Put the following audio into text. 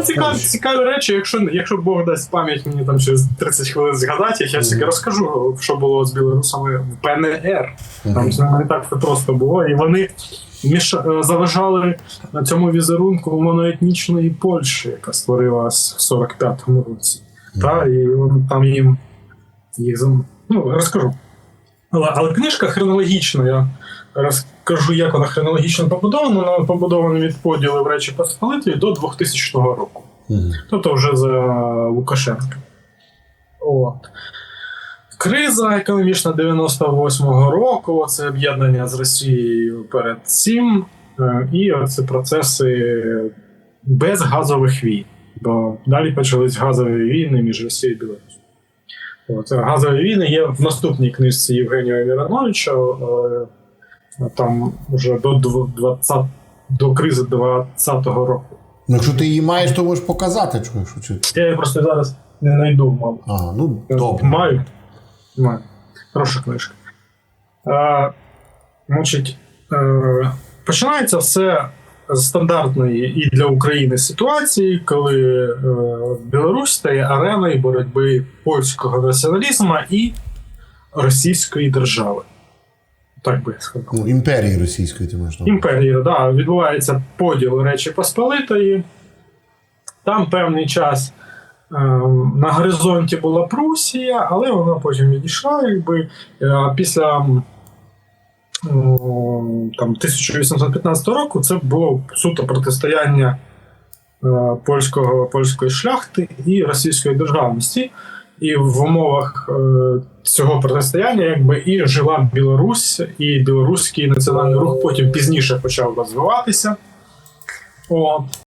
там цікаві, цікаві речі, якщо, якщо Бог дасть пам'ять мені там через 30 хвилин згадати, я все розкажу, що було з білорусами в ПНР. Там це не так все просто було. І вони міш... е, заважали на цьому візерунку моноетнічної Польщі, яка створилась в 45-му році. Та, і там їм їх ну, розкажу. Але, але книжка хронологічна, я розкажу, як вона хронологічно побудована. Вона побудована від поділу в Речі Посполитої до 2000 року. Мгм. Тобто вже за Лукашенка. От. Криза економічна 98-го року, це об'єднання з Росією перед цим, е, і оці процеси без газових війн. Бо далі почались газові війни між Росією і Білорусі. От, е, газові війни є в наступній книжці Євгенія Міроновича. Там вже до, 20, до кризи 20-го року. Ну, якщо ти її маєш, то можеш показати, що чи. Я її просто зараз не знайду, мабуть. А, ну добре. Маю. Маю. Хороша книжка. Е, значить, е, починається все з стандартної і для України ситуації, коли е, Білорусь стає ареною боротьби польського націоналізму і російської держави. Так би я сказав. Ну, імперії російської ти маєш на увазі. Імперії, да, відбувається поділ Речі Посполитої. Там певний час ем, на горизонті була Прусія, але вона потім відійшла, якби Е, після там, 1815 року це було суто протистояння е, польського, польської шляхти і російської державності. І в умовах е, цього протистояння якби і жила Білорусь, і білоруський національний рух потім пізніше почав розвиватися. От.